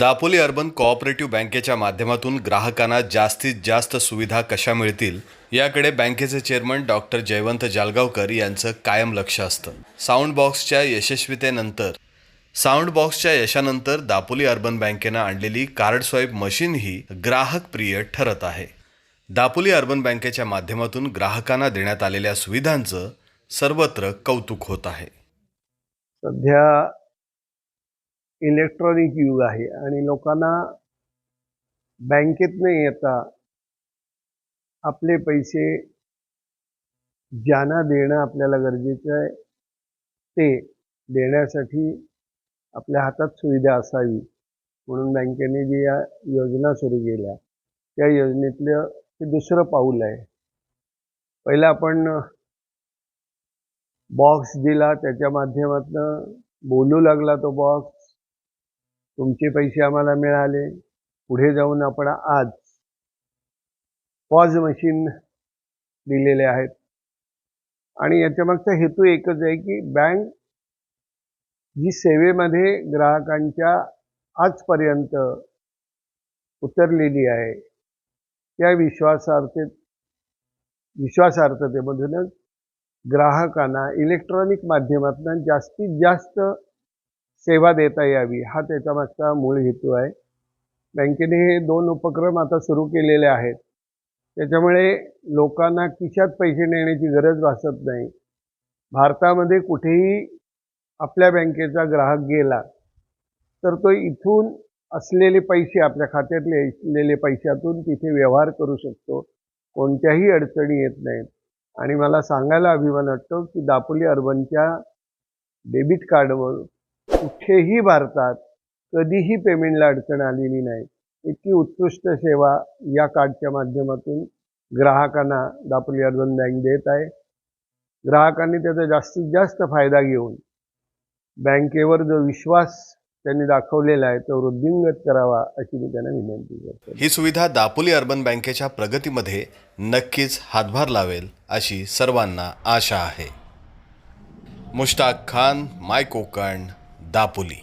Dapoli urban cooperative बँकेच्या माध्यमातून ग्राहकांना जास्तीत जास्त सुविधा कशा मिळतील याकडे बँकेचे चेअरमन डॉक्टर जयवंत जालगावकर यांचं कायम लक्ष असतं. साऊंड बॉक्सच्या यशस्वीतेनंतर साऊंड बॉक्सच्या यशानंतर दापोली अर्बन बँकेनं आणलेली कार्ड स्वाईप मशीन ही ग्राहक प्रिय ठरत आहे. दापोली अर्बन बँकेच्या माध्यमातून ग्राहकांना देण्यात आलेल्या सुविधांचं सर्वत्र कौतुक होत आहे. सध्या इलेक्ट्रॉनिक युग आहे आणि लोकांना बँकेत न येता आपले पैसे ज्यांना देणं आपल्याला गरजेचं आहे ते देण्यासाठी आपल्या हातात सुविधा असावी. म्हणून बँकेने जी या योजना सुरू केल्या त्या योजनेतलं हे दुसरं पाऊल आहे. पहिलं आपण बॉक्स दिला त्याच्या माध्यमातून बोलू लागला तो बॉक्स. तुमचे पैसे आम्हाला मिळाले. पुढे जाऊन आपण आज पॉज मशीन दिलेले आहेत. आणि याच्या मागचा हेतू एकच आहे की बँक जी सेवेमध्ये ग्राहकांच्या आजपर्यंत उतरलेली आहे त्या विश्वासार्थे विश्वासार्थतेमधूनच ग्राहकांना इलेक्ट्रॉनिक माध्यमातून जास्तीत जास्त सेवा देता यावी हा त्याच्या मागचा मूळ हेतू आहे. बँकेने हे दोन उपक्रम आता सुरू केलेले आहेत. त्याच्यामुळे लोकांना किशात पैसे नेण्याची गरज भासत नाही. भारतामध्ये कुठेही आपल्या बँकेचा ग्राहक गेला तर तो इथून असलेले पैसे आपल्या खात्यातले असलेले पैशातून तिथे व्यवहार करू शकतो. कोणत्याही अडचणी येत नाहीत. आणि मला सांगायला अभिमान वाटतो की दापोली अर्बनच्या डेबिट कार्डवर कुठेही भारतात कधीही पेमेंटला अडचण आलेली नाही. इतकी उत्कृष्ट सेवा या कार्डच्या माध्यमातून ग्राहकांना दापोली अर्बन बँक देत आहे. ग्राहकांनी त्याचा जास्तीत जास्त फायदा घेऊन बँकेवर जो विश्वास त्यांनी दाखवलेला आहे तो वृद्धिंगत करावा अशी मी त्यांना विनंती करतो. ही सुविधा दापोली अर्बन बँकेच्या प्रगतीमध्ये नक्कीच हातभार लावेल अशी सर्वांना आशा आहे. मुश्ताक खान माय कोकण. दापोली